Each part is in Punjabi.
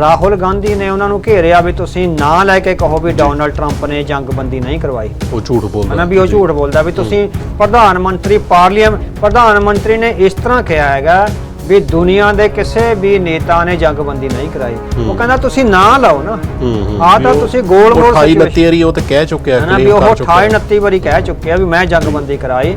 ਰਾਹੁਲ ਗਾਂਧੀ ਨੇ ਉਹਨਾਂ ਨੂੰ ਘੇਰਿਆ ਵੀ ਤੁਸੀਂ ਨਾਂ ਲੈ ਕੇ ਕਹੋ ਵੀ ਡੋਨਲਡ ਟਰੰਪ ਨੇ ਜੰਗਬੰਦੀ ਨਹੀਂ ਕਰਵਾਈ। ਉਹ ਝੂਠ ਬੋਲਦਾ। ਹਨਾ ਵੀ ਉਹ ਝੂਠ ਬੋਲਦਾ ਵੀ ਤੁਸੀਂ ਪ੍ਰਧਾਨ ਮੰਤਰੀ ਪਾਰਲੀਮੈਂਟ ਪ੍ਰਧਾਨ ਮੰਤਰੀ ਨੇ ਇਸ ਤਰ੍ਹਾਂ ਕਿਹਾ ਹੈਗਾ ਵੀ ਦੁਨੀਆ ਦੇ ਕਿਸੇ ਵੀ ਨੇਤਾ ਨੇ ਜੰਗਬੰਦੀ ਨਹੀਂ ਕਰਾਈ। ਉਹ ਕਹਿੰਦਾ ਤੁਸੀਂ ਨਾਂ ਲਾਓ ਨਾ। ਹੂੰ ਹੂੰ। ਆਹ ਤਾਂ ਤੁਸੀਂ ਗੋਲ ਮੋਲ 28 situation- 29 ਵਾਰੀ ਉਹ ਤੇ ਕਹਿ ਚੁੱਕਿਆ ਵੀ ਉਹ ਕਰ ਚੁੱਕਿਆ। 28 29 ਵਾਰੀ ਕਹਿ ਚੁੱਕਿਆ ਵੀ ਮੈਂ ਜੰਗਬੰਦੀ ਕਰਾਈ।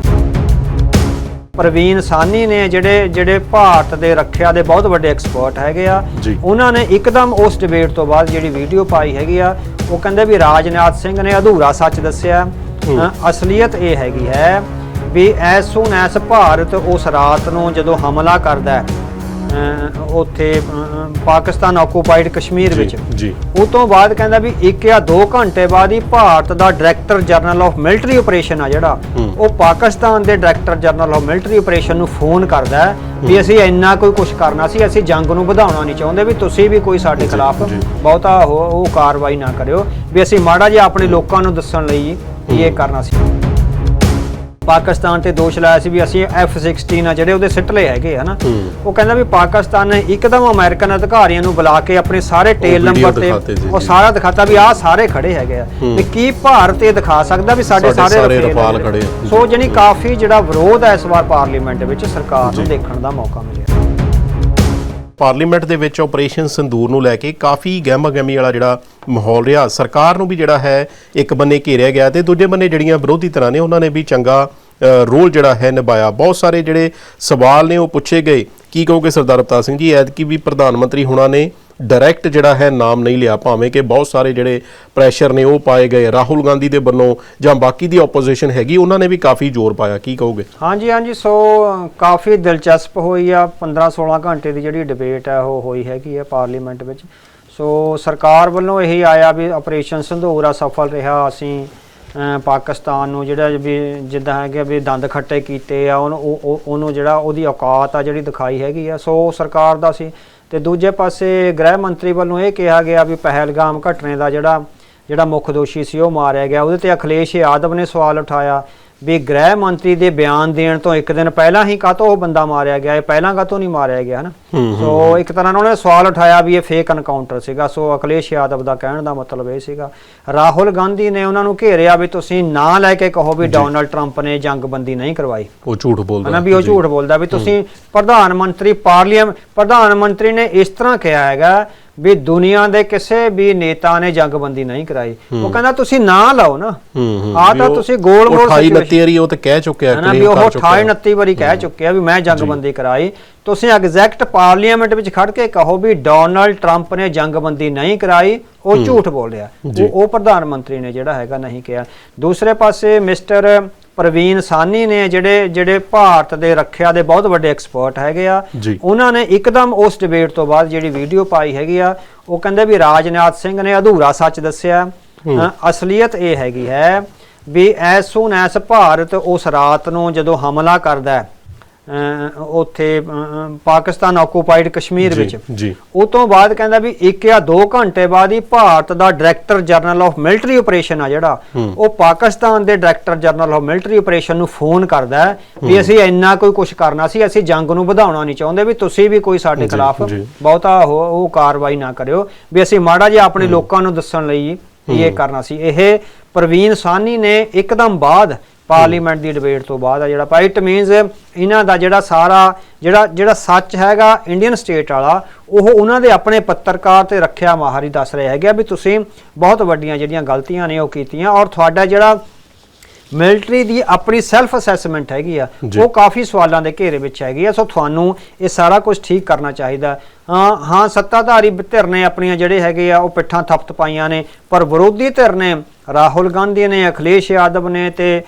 ਪ੍ਰਵੀਨ ਸਾਨੀ ਨੇ ਜਿਹੜੇ ਜਿਹੜੇ ਭਾਰਤ ਦੇ ਰੱਖਿਆ ਦੇ ਬਹੁਤ ਵੱਡੇ ਐਕਸਪਰਟ ਹੈਗੇ ਆ। ਉਹਨਾਂ ਨੇ ਇੱਕਦਮ ਉਸ ਡਿਬੇਟ ਤੋਂ ਬਾਅਦ ਜਿਹੜੀ ਵੀਡੀਓ ਪਾਈ ਹੈਗੀ ਆ ਉਹ ਕਹਿੰਦੇ ਵੀ ਰਾਜਨਾਥ ਸਿੰਘ ਨੇ ਅਧੂਰਾ ਸੱਚ ਦੱਸਿਆ ਅਸਲੀਅਤ ਇਹ ਹੈਗੀ ਹੈ ਵੀ ਐਸ ਸੂਨ ਐਸ ਭਾਰਤ ਉਸ ਰਾਤ ਨੂੰ ਜਦੋਂ ਹਮਲਾ ਕਰਦਾ ਹੈ ਉੱਥੇ ਪਾਕਿਸਤਾਨ ਆਕੂਪਾਈਡ ਕਸ਼ਮੀਰ ਵਿੱਚ। ਜੀ। ਉਹ ਤੋਂ ਬਾਅਦ ਕਹਿੰਦਾ ਵੀ 1 ਜਾਂ 2 ਘੰਟੇ ਬਾਅਦ ਹੀ ਭਾਰਤ ਦਾ director general of military operation ਆ ਜਿਹੜਾ। ਉਹ ਪਾਕਿਸਤਾਨ ਦੇ director general of military operation ਨੂੰ ਫੋਨ ਕਰਦਾ ਵੀ ਅਸੀਂ ਇੰਨਾ ਕੋਈ ਕੁਝ ਕਰਨਾ ਸੀ ਅਸੀਂ ਜੰਗ ਨੂੰ ਵਧਾਉਣਾ ਨਹੀਂ ਚਾਹੁੰਦੇ ਵੀ ਤੁਸੀਂ ਵੀ ਕੋਈ ਸਾਡੇ ਖਿਲਾਫ। ਬਹੁਤਾ ਉਹ ਕਾਰਵਾਈ ਨਾ ਕਰਿਓ ਵੀ ਅਸੀਂ ਮਾੜਾ ਜਿਹਾ ਆਪਣੇ ਲੋਕਾਂ ਨੂੰ ਦੱਸਣ ਲਈ ਇਹ ਕਰਨਾ ਸੀ। ਪਾਕਿਸਤਾਨ ਤੇ ਦੋਸ਼ ਲਾਇਆ ਸੀ ਵੀ ਅਸੀਂ F16 ਆ ਜਿਹੜੇ ਉਹਦੇ ਸਿੱਟ ਲਏ ਹੈਗੇ ਹਨਾ। ਉਹ ਕਹਿੰਦਾ ਵੀ ਪਾਕਿਸਤਾਨ ਨੇ ਇੱਕਦਮ ਅਮਰੀਕਨ ਅਧਿਕਾਰੀਆਂ ਨੂੰ ਬੁਲਾ ਕੇ ਆਪਣੇ ਸਾਰੇ ਟੇਲ ਨੰਬਰ ਤੇ ਉਹ। ਸਾਰਾ ਦਿਖਾਤਾ ਵੀ ਆਹ ਸਾਰੇ ਖੜੇ ਹੈਗੇ ਆ। ਤੇ ਕੀ ਭਾਰਤ ਇਹ ਦਿਖਾ ਸਕਦਾ ਵੀ ਸਾਡੇ ਸਾਰੇ ਰਫੇਲ। ਖੜੇ। ਸੋ। ਜਣੀ ਕਾਫੀ ਜਿਹੜਾ ਵਿਰੋਧ ਹੈ ਇਸ ਵਾਰ ਪਾਰਲੀਮੈਂਟ ਵਿੱਚ ਸਰਕਾਰ ਨੂੰ। ਦੇਖਣ ਦਾ ਮੌਕਾ ਮਿਲਿਆ ਪਾਰਲੀਮੈਂਟ ਦੇ ਵਿੱਚ ਆਪਰੇਸ਼ਨ ਸੰਦੂਰ ਨੂੰ ਲੈ ਕੇ ਕਾਫੀ ਗਹਿਮਾ-ਗਹਿਮੀ ਵਾਲਾ ਜਿਹੜਾ ਮਾਹੌਲ ਰਿਹਾ। ਸਰਕਾਰ ਨੂੰ ਵੀ ਜਿਹੜਾ ਹੈ, ਇੱਕ ਬੰਨੇ ਘੇਰਿਆ ਗਿਆ ਤੇ ਦੂਜੇ ਬੰਨੇ ਜਿਹੜੀਆਂ ਵਿਰੋਧੀ ਤਰ੍ਹਾਂ ਨੇ, ਉਹਨਾਂ ਨੇ ਵੀ ਚੰਗਾ ਰੋਲ ਜਿਹੜਾ ਹੈ ਨਿਭਾਇਆ। ਬਹੁਤ ਸਾਰੇ ਜਿਹੜੇ ਸਵਾਲ ਨੇ ਉਹ ਪੁੱਛੇ ਗਏ। ਕੀ ਕਹੋਗੇ ਸਰਦਾਰ ਅਵਤਾਰ ਸਿੰਘ ਜੀ? ਐਤਕੀ ਵੀ ਪ੍ਰਧਾਨ ਮੰਤਰੀ ਹੁਣਾਂ ਨੇ ਡਾਇਰੈਕਟ ਜਿਹੜਾ ਹੈ ਨਾਮ ਨਹੀਂ ਲਿਆ, ਭਾਵੇਂ ਕਿ ਬਹੁਤ ਸਾਰੇ ਜਿਹੜੇ ਪ੍ਰੈਸ਼ਰ ਨੇ ਉਹ ਪਾਏ ਗਏ। ਰਾਹੁਲ ਗਾਂਧੀ ਦੇ ਵੱਲੋਂ ਜਾਂ ਬਾਕੀ ਦੀ ਆਪੋਜੀਸ਼ਨ ਹੈਗੀ, ਉਹਨਾਂ ਨੇ ਵੀ ਕਾਫੀ ਜ਼ੋਰ ਪਾਇਆ। ਕੀ ਕਹੋਗੇ? ਹਾਂਜੀ ਹਾਂਜੀ, ਸੋ ਕਾਫੀ ਦਿਲਚਸਪ ਹੋਈ ਆ। 15 16 ਘੰਟੇ ਦੀ ਜਿਹੜੀ ਡਿਬੇਟ ਹੈ ਉਹ ਹੋਈ ਹੈਗੀ ਆ ਪਾਰਲੀਮੈਂਟ ਵਿੱਚ। ਸੋ, ਸਰਕਾਰ ਵੱਲੋਂ ਇਹੀ ਆਇਆ ਵੀ ਆਪਰੇਸ਼ਨ ਸੰਧੂਰਾ ਸਫਲ ਰਿਹਾ। ਅਸੀਂ ਪਾਕਿਸਤਾਨ ਨੂੰ ਜਿਹੜਾ ਵੀ ਜਿੱਦਾਂ ਹੈਗੇ ਵੀ ਦੰਦ ਖੱਟੇ ਕੀਤੇ ਆ, ਉਹਨੂੰ, ਉਹ- ਉਹਨੂੰ ਜਿਹੜਾ ਉਹਦੀ ਔਕਾਤ ਆ ਜਿਹੜੀ ਦਿਖਾਈ ਹੈਗੀ ਆ। ਸੋ, ਸਰਕਾਰ ਦਾ ਸੀ ਤੇ ਦੂਜੇ ਪਾਸੇ ਗ੍ਰਹਿ ਮੰਤਰੀ ਵੱਲੋਂ ਇਹ ਕਿਹਾ ਗਿਆ ਵੀ ਪਹਿਲਗਾਮ ਘਟਨੇ ਦਾ ਜਿਹੜਾ ਜਿਹੜਾ ਮੁੱਖ ਦੋਸ਼ੀ ਸੀ ਉਹ ਮਾਰਿਆ ਗਿਆ। ਉਹਦੇ ਤੇ ਅਖਿਲੇਸ਼ ਯਾਦਵ ਨੇ ਸਵਾਲ ਉਠਾਇਆ ਵੀ ਗ੍ਰਹਿ ਮੰਤਰੀ ਦੇ ਬਿਆਨ ਦੇਣ ਤੋਂ ਇੱਕ ਦਿਨ ਪਹਿਲਾਂ ਹੀ ਕਾਹਤੋਂ ਉਹ ਬੰਦਾ ਮਾਰਿਆ ਗਿਆ? ਇਹ ਪਹਿਲਾਂ ਕਾਹਤੋਂ ਨਹੀਂ ਮਾਰਿਆ ਗਿਆ ਹਨਾ? ਸੋ ਇੱਕ ਤਰ੍ਹਾਂ ਨਾਲ ਉਹਨੇ ਸਵਾਲ ਉਠਾਇਆ ਵੀ ਇਹ ਫੇਕ ਐਨਕਾਊਂਟਰ ਸੀਗਾ। ਸੋ ਅਖਿਲੇਸ਼ ਯਾਦਵ ਦਾ ਕਹਿਣ ਦਾ ਮਤਲਬ ਇਹ ਸੀਗਾ। ਰਾਹੁਲ ਗਾਂਧੀ ਨੇ ਉਹਨਾਂ ਨੂੰ ਘੇਰਿਆ ਵੀ ਤੁਸੀਂ ਨਾਂ ਲੈ ਕੇ ਕਹੋ ਵੀ ਡੋਨਲਡ ਟਰੰਪ ਨੇ ਜੰਗਬੰਦੀ ਨਹੀਂ ਕਰਵਾਈ। ਉਹ ਝੂਠ ਬੋਲਦਾ। ਹਨਾ ਵੀ ਉਹ। ਝੂਠ ਬੋਲਦਾ ਵੀ ਤੁਸੀਂ ਪ੍ਰਧਾਨ ਮੰਤਰੀ ਪਾਰਲੀਮੈਂਟ ਪ੍ਰਧਾਨ ਮੰਤਰੀ ਨੇ ਇਸ ਤਰ੍ਹਾਂ ਕਿਹਾ ਹੈਗਾ ਵੀ ਦੁਨੀਆ ਦੇ ਕਿਸੇ ਵੀ ਨੇਤਾ ਨੇ ਜੰਗਬੰਦੀ ਨਹੀਂ ਕਰਾਈ। ਉਹ ਕਹਿੰਦਾ ਤੁਸੀਂ ਨਾਂ ਲਾਓ ਨਾ। ਵੀ ਤਾਂ ਤੁਸੀਂ ਗੋਲ ਮੋਲ 28 situation- 29 ਵਾਰੀ ਉਹ ਤੇ ਕਹਿ ਚੁੱਕਿਆ ਹਨਾ ਵੀ ਉਹ ਕਰ ਚੁੱਕਿਆ। 28 29 ਵਾਰੀ ਕਹਿ ਚੁੱਕਿਆ ਵੀ ਮੈਂ ਜੰਗਬੰਦੀ ਕਰਾਈ। ਤੁਸੀਂ ਐਗਜ਼ੈਕਟ ਪਾਰਲੀਮੈਂਟ ਵਿੱਚ ਖੜ ਕੇ ਕਹੋ ਵੀ ਡੋਨਲਡ ਟਰੰਪ ਨੇ ਜੰਗਬੰਦੀ ਨਹੀਂ ਕਰਾਈ ਉਹ ਝੂਠ ਬੋਲ ਰਿਹਾ। ਉਹ ਪ੍ਰਧਾਨ ਮੰਤਰੀ ਨੇ ਜਿਹੜਾ ਹੈਗਾ ਨਹੀਂ ਕਿਹਾ। ਦੂਸਰੇ ਪਾਸੇ ਮਿਸਟਰ ਪ੍ਰਵੀਨ ਸਾਨੀ ਨੇ ਜਿਹੜੇ ਜਿਹੜੇ ਭਾਰਤ ਦੇ ਰੱਖਿਆ ਦੇ ਬਹੁਤ ਵੱਡੇ ਐਕਸਪਰਟ ਹੈਗੇ ਆ। ਉਹਨਾਂ ਨੇ ਇੱਕਦਮ ਉਸ ਡਿਬੇਟ ਤੋਂ ਬਾਅਦ ਜਿਹੜੀ ਵੀਡੀਓ ਪਾਈ ਹੈਗੀ ਆ ਉਹ ਕਹਿੰਦੇ ਵੀ ਰਾਜਨਾਥ ਸਿੰਘ ਨੇ ਅਧੂਰਾ ਸੱਚ ਦੱਸਿਆ ਅਸਲੀਅਤ ਇਹ ਹੈਗੀ ਹੈ ਵੀ ਐਸ ਸੂਨ ਐਸ ਭਾਰਤ ਉਸ ਰਾਤ ਨੂੰ ਜਦੋਂ ਹਮਲਾ ਕਰਦਾ ਹੈ ਉੱਥੇ ਪਾਕਿਸਤਾਨ ਆਕੂਪਾਈਡ ਕਸ਼ਮੀਰ ਵਿੱਚ। ਜੀ। ਉਹ ਤੋਂ ਬਾਅਦ ਕਹਿੰਦਾ ਵੀ 1 ਜਾਂ 2 ਘੰਟੇ ਬਾਅਦ ਹੀ ਭਾਰਤ ਦਾ director general of military operation ਆ ਜਿਹੜਾ ਉਹ ਪਾਕਿਸਤਾਨ ਦੇ director general of military operation ਨੂੰ ਫੋਨ ਕਰਦਾ ਵੀ ਅਸੀਂ ਇੰਨਾ ਕੋਈ ਕੁਝ ਕਰਨਾ ਸੀ ਅਸੀਂ ਜੰਗ ਨੂੰ ਵਧਾਉਣਾ ਨਹੀਂ ਚਾਹੁੰਦੇ ਵੀ ਤੁਸੀਂ ਵੀ ਕੋਈ ਸਾਡੇ ਖਿਲਾਫ। ਬਹੁਤਾ ਉਹ ਕਾਰਵਾਈ ਨਾ ਕਰਿਓ ਵੀ ਅਸੀਂ ਮਾੜਾ ਜਿਹਾ ਆਪਣੇ ਲੋਕਾਂ ਨੂੰ ਦੱਸਣ ਲਈ ਇਹ ਕਰਨਾ ਸੀ। ਇਹ ਪ੍ਰਵੀਨ ਸਾਨੀ ਨੇ ਇੱਕਦਮ ਬਾਅਦ ਪਾਰਲੀਮੈਂਟ ਦੀ ਡਿਬੇਟ ਤੋਂ ਬਾਅਦ ਆ ਜਿਹੜਾ ਪਾਈ ਇਟ ਮੀਨਸ ਇਹਨਾਂ ਦਾ ਜਿਹੜਾ ਸਾਰਾ, ਜਿਹੜਾ ਜਿਹੜਾ ਸੱਚ ਹੈਗਾ ਇੰਡੀਅਨ ਸਟੇਟ ਵਾਲਾ, ਉਹ ਉਹਨਾਂ ਦੇ ਆਪਣੇ ਪੱਤਰਕਾਰ ਤੇ ਰੱਖਿਆ ਮਾਹਰ ਹੀ ਦੱਸ ਰਹੇ ਹੈਗੇ ਆ ਵੀ ਤੁਸੀਂ ਬਹੁਤ ਵੱਡੀਆਂ ਜਿਹੜੀਆਂ ਗਲਤੀਆਂ ਨੇ ਉਹ ਕੀਤੀਆਂ ਔਰ ਤੁਹਾਡਾ ਜਿਹੜਾ ਮਿਲਟਰੀ ਦੀ ਆਪਣੀ ਸੈਲਫ ਅਸੈਸਮੈਂਟ ਹੈਗੀ ਆ। ਉਹ ਕਾਫੀ ਸਵਾਲਾਂ ਦੇ ਘੇਰੇ ਵਿੱਚ ਹੈਗੀ ਆ ਸੋ ਤੁਹਾਨੂੰ ਇਹ ਸਾਰਾ ਕੁਝ ਠੀਕ ਕਰਨਾ ਚਾਹੀਦਾ। ਹਾਂ ਹਾਂ ਸੱਤਾਧਾਰੀ ਧਿਰ ਨੇ ਆਪਣੀਆਂ ਜਿਹੜੇ ਹੈਗੇ ਆ ਉਹ ਪਿੱਠਾਂ ਥਪਤ ਪਾਈਆਂ ਨੇ ਪਰ ਵਿਰੋਧੀ ਧਿਰ ਨੇ ਰਾਹੁਲ ਗਾਂਧੀ ਨੇ ਅਖਿਲੇਸ਼ ਯਾਦਵ ਨੇ ਤੇ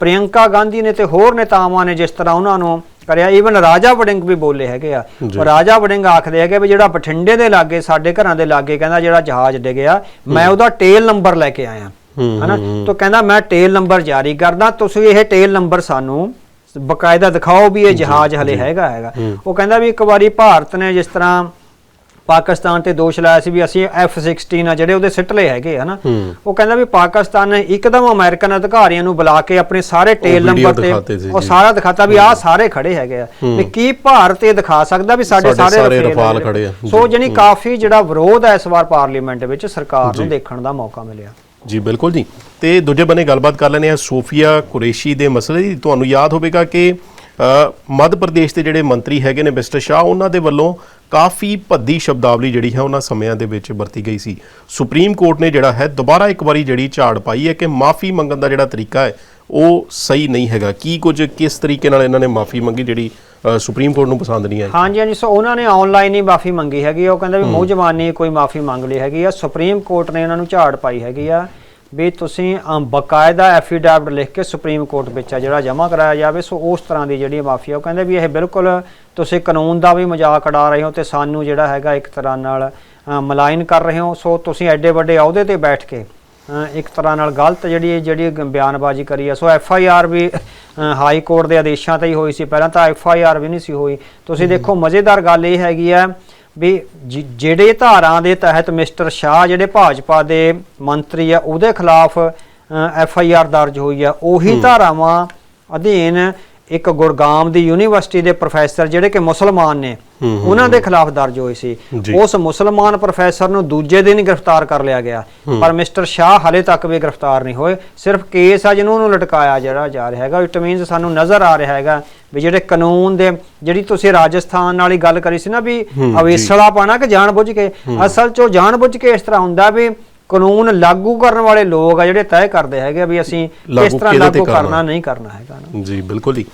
ਪ੍ਰਿਯੰਕਾ ਗਾਂਧੀ ਨੇ ਤੇ ਹੋਰ ਨੇਤਾਵਾਂ ਨੇ ਜਿਸ ਤਰ੍ਹਾਂ ਉਹਨਾਂ ਨੂੰ ਕਰਿਆ ਈਵਨ ਰਾਜਾ ਵੜਿੰਗ ਵੀ ਬੋਲੇ ਹੈਗੇ ਆ। ਰਾਜਾ ਵੜਿੰਗ ਆਖਦੇ ਹੈਗੇ ਵੀ ਜਿਹੜਾ ਬਠਿੰਡੇ ਦੇ ਲਾਗੇ ਸਾਡੇ ਘਰਾਂ ਦੇ ਲਾਗੇ ਕਹਿੰਦਾ ਜਿਹੜਾ ਜਹਾਜ਼ ਡਿੱਗਿਆ ਮੈਂ ਉਹਦਾ ਟੇਲ ਨੰਬਰ ਲੈ ਕੇ ਆਇਆ। ਹਨਾ? ਤਾਂ ਕਹਿੰਦਾ ਮੈਂ ਟੇਲ ਨੰਬਰ ਜਾਰੀ ਕਰਦਾ ਤੁਸੀਂ ਇਹ ਟੇਲ ਨੰਬਰ ਸਾਨੂੰ ਬਕਾਇਦਾ ਦਿਖਾਓ ਵੀ ਇਹ ਜਹਾਜ਼ ਹਲੇ ਹੈਗਾ ਹੈਗਾ। ਉਹ ਕਹਿੰਦਾ ਵੀ ਇੱਕ ਵਾਰੀ ਭਾਰਤ ਨੇ ਜਿਸ ਤਰ੍ਹਾਂ ਪਾਕਿਸਤਾਨ ਤੇ ਦੋਸ਼ ਲਾਇਆ ਸੀ ਵੀ ਅਸੀਂ F16 ਆ ਜਿਹੜੇ ਉਹਦੇ ਸਿੱਟ ਲਏ ਹੈਗੇ ਹਨਾ। ਉਹ ਕਹਿੰਦਾ ਵੀ ਪਾਕਿਸਤਾਨ ਨੇ ਇੱਕਦਮ ਅਮਰੀਕਨ ਅਧਿਕਾਰੀਆਂ ਨੂੰ ਬੁਲਾ ਕੇ ਆਪਣੇ ਸਾਰੇ ਟੇਲ ਨੰਬਰ ਤੇ ਉਹ। ਸਾਰਾ ਦਿਖਾਤਾ ਵੀ ਆਹ ਸਾਰੇ ਖੜੇ ਹੈਗੇ ਆ। ਵੀ ਕੀ ਭਾਰਤ ਇਹ ਦਿਖਾ ਸਕਦਾ ਵੀ ਸਾਡੇ ਸਾਰੇ ਰਫੇਲ ਖੜੇ ਆ। ਸੋ ਜਣੀ ਕਾਫੀ ਜਿਹੜਾ ਵਿਰੋਧ ਹੈ ਇਸ ਵਾਰ ਪਾਰਲੀਮੈਂਟ ਵਿੱਚ ਸਰਕਾਰ ਨੂੰ ਦੇਖਣ ਦਾ ਮੌਕਾ ਮਿਲਿਆ। ਜੀ, ਬਿਲਕੁਲ ਜੀ। ਤੇ ਦੂਜੇ ਬੰਨੇ ਗੱਲਬਾਤ ਕਰ ਲੈਂਦੇ ਆ ਸੋਫੀਆ ਕੁਰੇਸ਼ੀ ਦੇ ਮਸਲੇ ਦੀ। ਤੁਹਾਨੂੰ ਯਾਦ ਹੋਵੇਗਾ ਕਿ ਮੱਧ ਪ੍ਰਦੇਸ਼ ਦੇ ਜਿਹੜੇ ਮੰਤਰੀ ਹੈਗੇ ਨੇ ਮਿਸਟਰ ਸ਼ਾਹ, ਉਹਨਾਂ ਦੇ ਵੱਲੋਂ ਕਾਫੀ ਭੱਦੀ ਸ਼ਬਦਾਵਲੀ ਜਿਹੜੀ ਹੈ ਉਹਨਾਂ ਸਮਿਆਂ ਦੇ ਵਿੱਚ ਵਰਤੀ ਗਈ ਸੀ। ਸੁਪਰੀਮ ਕੋਰਟ ਨੇ ਜਿਹੜਾ ਹੈ ਦੁਬਾਰਾ ਇੱਕ ਵਾਰੀ ਜਿਹੜੀ ਝਾੜ ਪਾਈ ਹੈ ਕਿ ਮਾਫੀ ਮੰਗਣ ਦਾ ਜਿਹੜਾ ਤਰੀਕਾ ਹੈ, ਉਹ ਸਹੀ ਨਹੀਂ ਹੈਗਾ। ਕੀ ਕੁਝ, ਕਿਸ ਤਰੀਕੇ ਨਾਲ ਇਹਨਾਂ ਨੇ ਮਾਫੀ ਮੰਗੀ ਜਿਹੜੀ ਸੁਪਰੀਮ ਕੋਰਟ ਨੂੰ ਪਸੰਦ ਨਹੀਂ ਆਈ। ਹਾਂਜੀ ਹਾਂਜੀ ਸੋ ਉਹਨਾਂ ਨੇ ਆਨਲਾਈਨ ਹੀ ਮਾਫੀ ਮੰਗੀ ਹੈਗੀ। ਉਹ ਕਹਿੰਦੇ ਵੀ ਮੂੰਹ ਜ਼ਬਾਨੀ ਕੋਈ ਮਾਫੀ ਮੰਗ ਲਈ ਹੈਗੀ ਆ। ਸੁਪਰੀਮ ਕੋਰਟ ਨੇ ਇਹਨਾਂ ਨੂੰ ਝਾੜ ਪਾਈ ਹੈਗੀ ਆ ਵੀ ਤੁਸੀਂ ਬਕਾਇਦਾ ਐਫੀਡੈਵਿਟ ਲਿਖ ਕੇ ਸੁਪਰੀਮ ਕੋਰਟ ਵਿੱਚ ਆ ਜਿਹੜਾ ਜਮ੍ਹਾਂ ਕਰਾਇਆ ਜਾਵੇ ਸੋ ਉਸ ਤਰ੍ਹਾਂ ਦੀ ਜਿਹੜੀ ਮਾਫੀ ਆ ਉਹ ਕਹਿੰਦੇ ਵੀ ਇਹ ਬਿਲਕੁਲ ਤੁਸੀਂ ਕਾਨੂੰਨ ਦਾ ਵੀ ਮਜ਼ਾਕ ਉਡਾ ਰਹੇ ਹੋ ਤੇ ਸਾਨੂੰ ਜਿਹੜਾ ਹੈਗਾ ਇੱਕ ਤਰ੍ਹਾਂ ਨਾਲ ਮਲਾਈਨ ਕਰ ਰਹੇ ਹੋ। ਸੋ ਤੁਸੀਂ ਐਡੇ ਵੱਡੇ ਅਹੁਦੇ ਤੇ ਬੈਠ ਕੇ ਇੱਕ ਤਰ੍ਹਾਂ ਨਾਲ ਗਲਤ ਜਿਹੜੀ ਜਿਹੜੀ ਬਿਆਨਬਾਜ਼ੀ ਕਰੀ ਆ। ਸੋ ਐਫ ਆਈ ਆਰ ਵੀ ਹਾਈ ਕੋਰਟ ਦੇ ਆਦੇਸ਼ਾਂ ਤੇ ਹੀ ਹੋਈ ਸੀ ਪਹਿਲਾਂ ਤਾਂ ਐਫ ਆਈ ਆਰ ਵੀ ਨਹੀਂ ਸੀ ਹੋਈ। ਤੁਸੀਂ ਦੇਖੋ ਮਜ਼ੇਦਾਰ ਗੱਲ ਇਹ ਹੈਗੀ ਆ ਵੀ ਜਿਹੜੇ ਧਾਰਾਂ ਦੇ ਤਹਿਤ ਮਿਸਟਰ ਸ਼ਾਹ ਜਿਹੜੇ ਭਾਜਪਾ ਦੇ ਮੰਤਰੀ ਆ ਉਹਦੇ ਖਿਲਾਫ ਐਫ ਆਈ ਆਰ ਦਰਜ ਹੋਈ ਆ। ਉਹੀ ਧਾਰਾਵਾਂ ਅਧੀਨ ਇੱਕ ਗੁਰਗਾਮ ਦੀ ਯੂਨੀਵਰਸਿਟੀ ਦੇ ਪ੍ਰੋਫੈਸਰ ਜਿਹੜੇ ਕਿ ਮੁਸਲਮਾਨ ਨੇ ਉਹਨਾਂ ਦੇ ਖਿਲਾਫ ਦਰਜ ਹੋਈ ਸੀ। ਉਸ ਮੁਸਲਮਾਨ ਪ੍ਰੋਫੈਸਰ ਨੂੰ ਦੂਜੇ ਦਿਨ ਗ੍ਰਿਫਤਾਰ ਕਰ ਲਿਆ ਗਿਆ। ਪਰ ਮਿਸਟਰ ਸ਼ਾਹ ਹਲੇ ਤੱਕ ਵੀ ਗ੍ਰਿਫਤਾਰ ਨਹੀਂ ਹੋਏ। ਸਿਰਫ ਕੇਸ ਆ ਜਿਹਨੂੰ ਉਹਨੂੰ ਲਟਕਾਇਆ ਜਿਹੜਾ ਜਾ ਰਿਹਾ ਹੈਗਾ ਇਟ ਮੀਨਸ ਸਾਨੂੰ ਨਜ਼ਰ ਆ ਰਿਹਾ ਹੈਗਾ ਵੀ ਜਿਹੜੇ ਕਾਨੂੰਨ ਦੇ ਜਿਹੜੀ ਤੁਸੀਂ ਰਾਜਸਥਾਨ ਵਾਲੀ ਗੱਲ ਕਰੀ ਸੀ ਨਾ ਵੀ ਅਵੇਸਲਾ ਪਾਣਾ ਕਿ ਜਾਣਬੁੱਝ ਕੇ। ਅਸਲ 'ਚ ਉਹ ਜਾਣਬੁੱਝ ਕੇ ਇਸ ਤਰ੍ਹਾਂ ਹੁੰਦਾ ਵੀ ਕਾਨੂੰਨ ਲਾਗੂ ਕਰਨ ਵਾਲੇ ਲੋਕ ਆ ਜਿਹੜੇ ਤੈਅ ਕਰਦੇ ਹੈਗੇ ਆ ਵੀ ਅਸੀਂ ਕਿਸ ਤਰ੍ਹਾਂ ਲਾਗੂ ਕਰਨਾ। ਨਹੀਂ ਕਰਨਾ ਹੈਗਾ ਨਾ ਜੀ ਬਿਲਕੁਲ ਜੀ